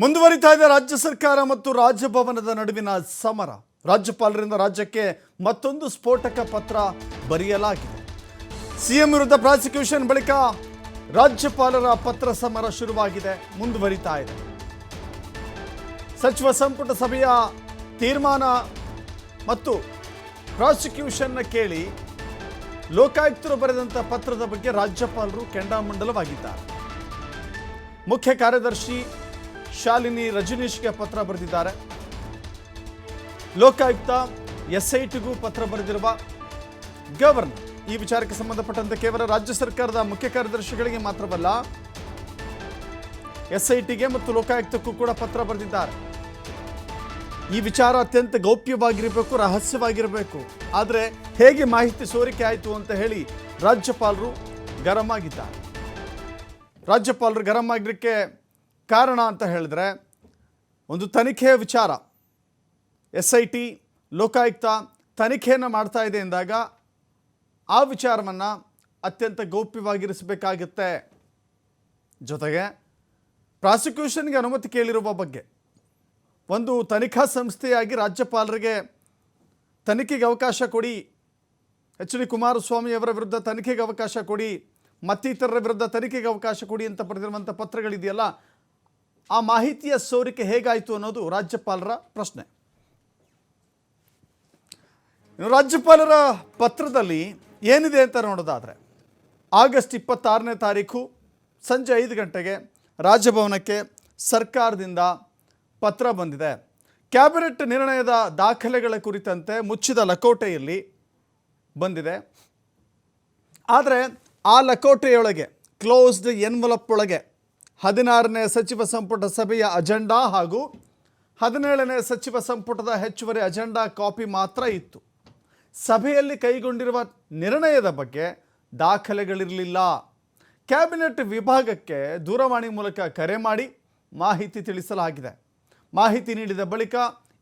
ಮುಂದುವರಿತಾ ಇದೆ ರಾಜ್ಯ ಸರ್ಕಾರ ಮತ್ತು ರಾಜಭವನದ ನಡುವಿನ ಸಮರ. ರಾಜ್ಯಪಾಲರಿಂದ ರಾಜ್ಯಕ್ಕೆ ಮತ್ತೊಂದು ಸ್ಫೋಟಕ ಪತ್ರ ಬರೆಯಲಾಗಿದೆ. ಸಿಎಂ ವಿರುದ್ಧ ಪ್ರಾಸಿಕ್ಯೂಷನ್ ಬಳಿಕ ರಾಜ್ಯಪಾಲರ ಪತ್ರ ಸಮರ ಶುರುವಾಗಿದೆ, ಮುಂದುವರಿತಾ ಇದೆ. ಸಚಿವ ಸಂಪುಟ ಸಭೆಯ ತೀರ್ಮಾನ ಮತ್ತು ಪ್ರಾಸಿಕ್ಯೂಷನ್ನ ಕೇಳಿ ಲೋಕಾಯುಕ್ತರು ಬರೆದಂಥ ಪತ್ರದ ಬಗ್ಗೆ ರಾಜ್ಯಪಾಲರು ಕೆಂಡಾಮಂಡಲವಾಗಿದ್ದಾರೆ. ಮುಖ್ಯ ಕಾರ್ಯದರ್ಶಿ ಶಾಲಿನಿ ರಜನೀಶ್ಗೆ ಪತ್ರ ಬರೆದಿದ್ದಾರೆ. ಲೋಕಾಯುಕ್ತ ಎಸ್ಐಟಿಗೂ ಪತ್ರ ಬರೆದಿರುವ ಗವರ್ನರ್, ಈ ವಿಚಾರಕ್ಕೆ ಸಂಬಂಧಪಟ್ಟಂತೆ ಕೇವಲ ರಾಜ್ಯ ಸರ್ಕಾರದ ಮುಖ್ಯ ಕಾರ್ಯದರ್ಶಿಗಳಿಗೆ ಮಾತ್ರವಲ್ಲ, ಎಸ್ಐಟಿಗೆ ಮತ್ತು ಲೋಕಾಯುಕ್ತಕ್ಕೂ ಕೂಡ ಪತ್ರ ಬರೆದಿದ್ದಾರೆ. ಈ ವಿಚಾರ ಅತ್ಯಂತ ಗೌಪ್ಯವಾಗಿರಬೇಕು, ರಹಸ್ಯವಾಗಿರಬೇಕು. ಆದರೆ ಹೇಗೆ ಮಾಹಿತಿ ಸೋರಿಕೆ ಆಯಿತು ಅಂತ ಹೇಳಿ ರಾಜ್ಯಪಾಲರು ಗರಂ ಆಗಿದ್ದಾರೆ. ರಾಜ್ಯಪಾಲರು ಗರಂ ಆಗಲಿಕ್ಕೆ ಕಾರಣ ಅಂತ ಹೇಳಿದ್ರೆ ಒಂದು ತನಿಖೆಯ ವಿಚಾರ. ಎಸ್ ಐ ಟಿ ಲೋಕಾಯುಕ್ತ ತನಿಖೆಯನ್ನು ಮಾಡ್ತಾ ಇದೆ ಎಂದಾಗ ಆ ವಿಚಾರವನ್ನು ಅತ್ಯಂತ ಗೌಪ್ಯವಾಗಿರಿಸಬೇಕಾಗುತ್ತೆ. ಜೊತೆಗೆ ಪ್ರಾಸಿಕ್ಯೂಷನ್ಗೆ ಅನುಮತಿ ಕೇಳಿರುವ ಬಗ್ಗೆ ಒಂದು ತನಿಖಾ ಸಂಸ್ಥೆಯಾಗಿ ರಾಜ್ಯಪಾಲರಿಗೆ ತನಿಖೆಗೆ ಅವಕಾಶ ಕೊಡಿ. ಎಚ್ ಡಿ ಕುಮಾರಸ್ವಾಮಿಯವರ ವಿರುದ್ಧ ತನಿಖೆಗೆ ಅವಕಾಶ ಕೊಡಿ. ಮತ್ತಿತರರ ವಿರುದ್ಧ ತನಿಖೆಗೆ ಅವಕಾಶ ಕೊಡಿ ಅಂತ ಬರೆದಿರುವಂಥ ಪತ್ರಗಳಿದೆಯಲ್ಲ ಆ ಮಾಹಿತಿಯ ಸೋರಿಕೆ ಹೇಗಾಯಿತು ಅನ್ನೋದು ರಾಜ್ಯಪಾಲರ ಪ್ರಶ್ನೆ. ರಾಜ್ಯಪಾಲರ ಪತ್ರದಲ್ಲಿ ಏನಿದೆ ಅಂತ ನೋಡೋದಾದರೆ, ಆಗಸ್ಟ್ ಇಪ್ಪತ್ತಾರನೇ ತಾರೀಕು ಸಂಜೆ ಐದು ಗಂಟೆಗೆ ರಾಜಭವನಕ್ಕೆ ಸರ್ಕಾರದಿಂದ ಪತ್ರ ಬಂದಿದೆ. ಕ್ಯಾಬಿನೆಟ್ ನಿರ್ಣಯದ ದಾಖಲೆಗಳ ಕುರಿತಂತೆ ಮುಚ್ಚಿದ ಲಕೋಟೆಯಲ್ಲಿ ಬಂದಿದೆ. ಆದರೆ ಆ ಲಕೋಟೆಯೊಳಗೆ ಕ್ಲೋಸ್ಡ್ ಎನ್ವಲಪ್ ಒಳಗೆ ಹದಿನಾರನೇ ಸಚಿವ ಸಂಪುಟ ಸಭೆಯ ಅಜೆಂಡಾ ಹಾಗೂ ಹದಿನೇಳನೇ ಸಚಿವ ಸಂಪುಟದ ಹೆಚ್ಚುವರಿ ಅಜೆಂಡಾ ಕಾಪಿ ಮಾತ್ರ ಇತ್ತು. ಸಭೆಯಲ್ಲಿ ಕೈಗೊಂಡಿರುವ ನಿರ್ಣಯದ ಬಗ್ಗೆ ದಾಖಲೆಗಳಿರಲಿಲ್ಲ. ಕ್ಯಾಬಿನೆಟ್ ವಿಭಾಗಕ್ಕೆ ದೂರವಾಣಿ ಮೂಲಕ ಕರೆ ಮಾಡಿ ಮಾಹಿತಿ ತಿಳಿಸಲಾಗಿದೆ. ಮಾಹಿತಿ ನೀಡಿದ ಬಳಿಕ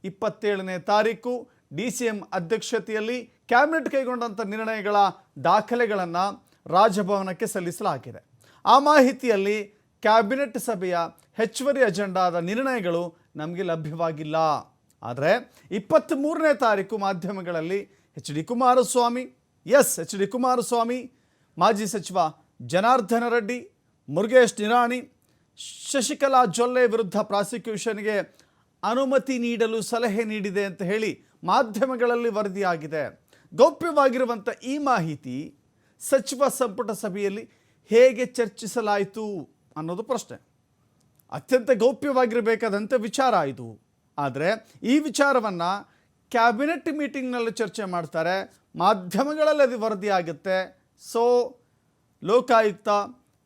ಇಪ್ಪತ್ತೇಳನೇ ತಾರೀಕು ಡಿ ಸಿ ಎಂ ಅಧ್ಯಕ್ಷತೆಯಲ್ಲಿ ಕ್ಯಾಬಿನೆಟ್ ಕೈಗೊಂಡಂಥ ನಿರ್ಣಯಗಳ ದಾಖಲೆಗಳನ್ನು ರಾಜಭವನಕ್ಕೆ ಸಲ್ಲಿಸಲಾಗಿದೆ. ಆ ಮಾಹಿತಿಯಲ್ಲಿ ಕ್ಯಾಬಿನೆಟ್ ಸಭೆಯ ಹೆಚ್ಚುವರಿ ಅಜೆಂಡಾದ ನಿರ್ಣಯಗಳು ನಮಗೆ ಲಭ್ಯವಾಗಿಲ್ಲ. ಆದರೆ ಇಪ್ಪತ್ತ್ಮೂರನೇ ತಾರೀಕು ಮಾಧ್ಯಮಗಳಲ್ಲಿ H D Kumaraswamy, yes H D Kumaraswamy, ಮಾಜಿ ಸಚಿವ ಜನಾರ್ದನ ರೆಡ್ಡಿ, ಮುರುಗೇಶ್ ನಿರಾಣಿ, ಶಶಿಕಲಾ ಜೊಲ್ಲೆ ವಿರುದ್ಧ ಪ್ರಾಸಿಕ್ಯೂಷನ್ಗೆ ಅನುಮತಿ ನೀಡಲು ಸಲಹೆ ನೀಡಿದೆ ಅಂತ ಹೇಳಿ ಮಾಧ್ಯಮಗಳಲ್ಲಿ ವರದಿಯಾಗಿದೆ. ಗೌಪ್ಯವಾಗಿರುವಂಥ ಈ ಮಾಹಿತಿ ಸಚಿವ ಸಂಪುಟ ಸಭೆಯಲ್ಲಿ ಹೇಗೆ ಚರ್ಚಿಸಲಾಯಿತು? ಅನ್ನೋದು ಪ್ರಶ್ನೆ. ಅತ್ಯಂತ ಗೌಪ್ಯವಾಗಿರಬೇಕಾದಂಥ ವಿಚಾರ ಇದು. ಆದರೆ ಈ ವಿಚಾರವನ್ನು ಕ್ಯಾಬಿನೆಟ್ ಮೀಟಿಂಗ್ನಲ್ಲಿ ಚರ್ಚೆ ಮಾಡ್ತಾರೆ, ಮಾಧ್ಯಮಗಳಲ್ಲಿ ಅದು ವರದಿ ಆಗುತ್ತೆ so, Lokayukta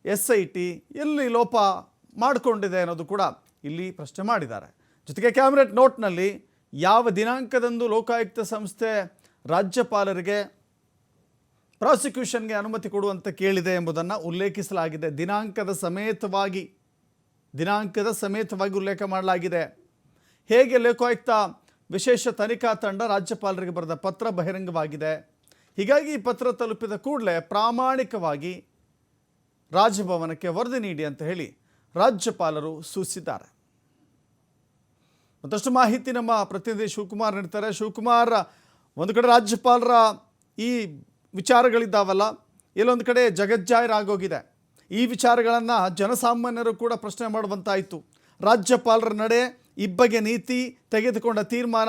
S I T ಎಲ್ಲಿ ಲೋಪ ಮಾಡಿಕೊಂಡಿದೆ ಅನ್ನೋದು ಕೂಡ ಇಲ್ಲಿ ಪ್ರಶ್ನೆ ಮಾಡಿದ್ದಾರೆ. ಜೊತೆಗೆ ಕ್ಯಾಬಿನೆಟ್ ನೋಟ್ನಲ್ಲಿ ಯಾವ ದಿನಾಂಕದಂದು ಲೋಕಾಯುಕ್ತ ಸಂಸ್ಥೆ ರಾಜ್ಯಪಾಲರಿಗೆ ಪ್ರಾಸಿಕ್ಯೂಷನ್ಗೆ ಅನುಮತಿ ಕೊಡುವಂತೆ ಕೇಳಿದೆ ಎಂಬುದನ್ನು ಉಲ್ಲೇಖಿಸಲಾಗಿದೆ. ದಿನಾಂಕದ ಸಮೇತವಾಗಿ ದಿನಾಂಕದ ಸಮೇತವಾಗಿ ಉಲ್ಲೇಖ ಮಾಡಲಾಗಿದೆ. ಹೇಗೆ ಲೋಕಾಯುಕ್ತ ವಿಶೇಷ ತನಿಖಾ ತಂಡ ರಾಜ್ಯಪಾಲರಿಗೆ ಬರೆದ ಪತ್ರ ಬಹಿರಂಗವಾಗಿದೆ. ಹೀಗಾಗಿ ಈ ಪತ್ರ ತಲುಪಿದ ಕೂಡಲೇ ಪ್ರಾಮಾಣಿಕವಾಗಿ ರಾಜಭವನಕ್ಕೆ ವರದಿ ನೀಡಿ ಅಂತ ಹೇಳಿ ರಾಜ್ಯಪಾಲರು ಸೂಚಿಸಿದ್ದಾರೆ. ಮತ್ತಷ್ಟು ಮಾಹಿತಿ ನಮ್ಮ ಪ್ರತಿನಿಧಿ ಶಿವಕುಮಾರ್ ನೀಡ್ತಾರೆ. ಶಿವಕುಮಾರ್, ಒಂದು ಕಡೆ ರಾಜ್ಯಪಾಲರ ಈ ವಿಚಾರಗಳಿದ್ದಾವಲ್ಲ ಎಲ್ಲೊಂದು ಕಡೆ ಜಗಜ್ಜಾಹಿರಾಗೋಗಿದೆ ಈ ವಿಚಾರಗಳನ್ನು ಜನಸಾಮಾನ್ಯರು ಕೂಡ ಪ್ರಶ್ನೆ ಮಾಡುವಂತಾಯಿತು. ರಾಜ್ಯಪಾಲರ ನಡೆ, ಇಬ್ಬಗೆ ನೀತಿ ತೆಗೆದುಕೊಂಡ ತೀರ್ಮಾನ,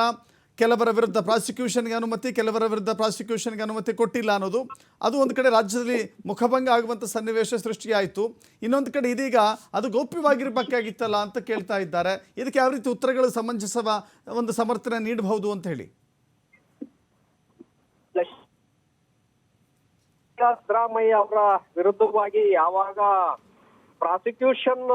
ಕೆಲವರ ವಿರುದ್ಧ ಪ್ರಾಸಿಕ್ಯೂಷನ್ಗೆ ಅನುಮತಿ, ಕೆಲವರ ವಿರುದ್ಧ ಪ್ರಾಸಿಕ್ಯೂಷನ್ಗೆ ಅನುಮತಿ ಕೊಟ್ಟಿಲ್ಲ ಅನ್ನೋದು, ಅದು ಒಂದು ಕಡೆ ರಾಜ್ಯದಲ್ಲಿ ಮುಖಭಂಗ ಆಗುವಂಥ ಸನ್ನಿವೇಶ ಸೃಷ್ಟಿಯಾಯಿತು. ಇನ್ನೊಂದು ಕಡೆ ಇದೀಗ ಅದು ಗೌಪ್ಯವಾಗಿರಬೇಕಾಗಿತ್ತಲ್ಲ ಅಂತ ಕೇಳ್ತಾ ಇದ್ದಾರೆ. ಇದಕ್ಕೆ ಯಾವ ರೀತಿ ಉತ್ತರಗಳು ಸಮಂಜಸವ ಒಂದು ಸಮರ್ಥನೆ ನೀಡಬಹುದು ಅಂತ ಹೇಳಿ. ಸಿದ್ದರಾಮಯ್ಯ ಅವರ ವಿರುದ್ಧವಾಗಿ ಯಾವಾಗ ಪ್ರಾಸಿಕ್ಯೂಷನ್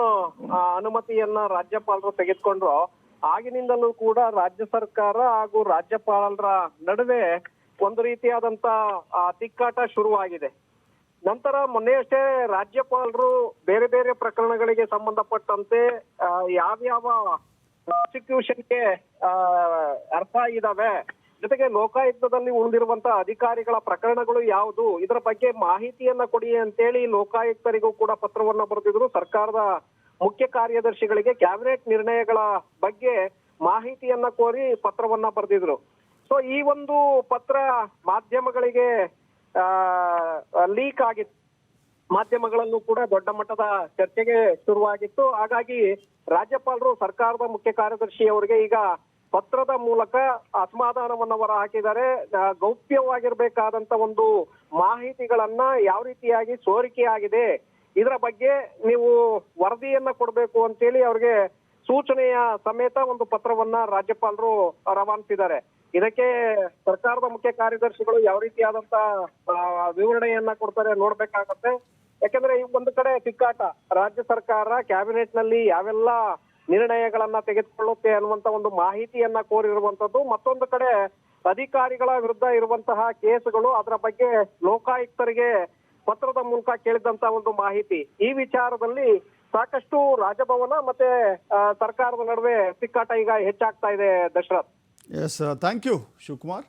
ಅನುಮತಿಯನ್ನ ರಾಜ್ಯಪಾಲರು ತೆಗೆದುಕೊಂಡ್ರು, ಆಗಿನಿಂದಲೂ ಕೂಡ ರಾಜ್ಯ ಸರ್ಕಾರ ಹಾಗೂ ರಾಜ್ಯಪಾಲರ ನಡುವೆ ಒಂದು ರೀತಿಯಾದಂತ ತಿಕ್ಕಾಟ ಶುರುವಾಗಿದೆ. ನಂತರ ಮೊನ್ನೆಯಷ್ಟೇ ರಾಜ್ಯಪಾಲರು ಬೇರೆ ಬೇರೆ ಪ್ರಕರಣಗಳಿಗೆ ಸಂಬಂಧಪಟ್ಟಂತೆ ಯಾವ್ಯಾವ ಪ್ರಾಸಿಕ್ಯೂಷನ್ಗೆ ಅರ್ಥ ಇದಾವೆ ಜೊತೆಗೆ ಲೋಕಾಯುಕ್ತದಲ್ಲಿ ಉಳಿದಿರುವಂತಹ ಅಧಿಕಾರಿಗಳ ಪ್ರಕರಣಗಳು ಯಾವುದು? ಇದರ ಬಗ್ಗೆ ಮಾಹಿತಿಯನ್ನ ಕೊಡಿ ಅಂತೇಳಿ ಲೋಕಾಯುಕ್ತರಿಗೂ ಕೂಡ ಪತ್ರವನ್ನ ಬರೆದಿದ್ರು. ಸರ್ಕಾರದ ಮುಖ್ಯ ಕಾರ್ಯದರ್ಶಿಗಳಿಗೆ ಕ್ಯಾಬಿನೆಟ್ ನಿರ್ಣಯಗಳ ಬಗ್ಗೆ ಮಾಹಿತಿಯನ್ನ ಕೋರಿ ಪತ್ರವನ್ನ ಬರೆದಿದ್ರು. ಸೊ ಈ ಒಂದು ಪತ್ರ ಮಾಧ್ಯಮಗಳಿಗೆ ಲೀಕ್ ಆಗಿತ್ತು ಮಾಧ್ಯಮಗಳಲ್ಲೂ ಕೂಡ ದೊಡ್ಡ ಮಟ್ಟದ ಚರ್ಚೆಗೆ ಶುರುವಾಗಿತ್ತು. ಹಾಗಾಗಿ ರಾಜ್ಯಪಾಲರು, ಸರ್ಕಾರದ ಮುಖ್ಯ ಕಾರ್ಯದರ್ಶಿ ಅವರಿಗೆ ಈಗ ಪತ್ರದ ಮೂಲಕ ಅಸಮಾಧಾನವನ್ನು ಹೊರ ಹಾಕಿದ್ದಾರೆ. ಗೌಪ್ಯವಾಗಿರಬೇಕಾದಂತ ಒಂದು ಮಾಹಿತಿಗಳನ್ನ ಯಾವ ರೀತಿಯಾಗಿ ಸೋರಿಕೆ ಆಗಿದೆ, ಇದರ ಬಗ್ಗೆ ನೀವು ವರದಿಯನ್ನ ಕೊಡಬೇಕು ಅಂತೇಳಿ ಅವ್ರಿಗೆ ಸೂಚನೆಯ ಸಮೇತ ಒಂದು ಪತ್ರವನ್ನ ರಾಜ್ಯಪಾಲರು ರವಾನಿಸಿದ್ದಾರೆ. ಇದಕ್ಕೆ ಸರ್ಕಾರದ ಮುಖ್ಯ ಕಾರ್ಯದರ್ಶಿಗಳು ಯಾವ ರೀತಿಯಾದಂತ ವಿವರಣೆಯನ್ನ ಕೊಡ್ತಾರೆ ನೋಡ್ಬೇಕಾಗತ್ತೆ. ಯಾಕಂದ್ರೆ ಈ ಒಂದು ಕಡೆ ತಿಕ್ಕಾಟ ರಾಜ್ಯ ಸರ್ಕಾರ ಕ್ಯಾಬಿನೆಟ್ನಲ್ಲಿ ಯಾವೆಲ್ಲ ನಿರ್ಣಯಗಳನ್ನ ತೆಗೆದುಕೊಳ್ಳುತ್ತೆ ಅನ್ನುವಂತ ಒಂದು ಮಾಹಿತಿಯನ್ನ ಕೋರಿರುವಂತದ್ದು. ಮತ್ತೊಂದು ಕಡೆ ಅಧಿಕಾರಿಗಳ ವಿರುದ್ಧ ಇರುವಂತಹ ಕೇಸುಗಳು ಅದರ ಬಗ್ಗೆ ಲೋಕಾಯುಕ್ತರಿಗೆ ಪತ್ರದ ಮೂಲಕ ಕೇಳಿದಂತ ಒಂದು ಮಾಹಿತಿ. ಈ ವಿಚಾರದಲ್ಲಿ ಸಾಕಷ್ಟು ರಾಜಭವನ ಮತ್ತೆ ಸರ್ಕಾರದ ನಡುವೆ ತಿಕ್ಕಾಟ ಈಗ ಹೆಚ್ಚಾಗ್ತಾ ಇದೆ Dasharath. Yes thank you Shivakumar.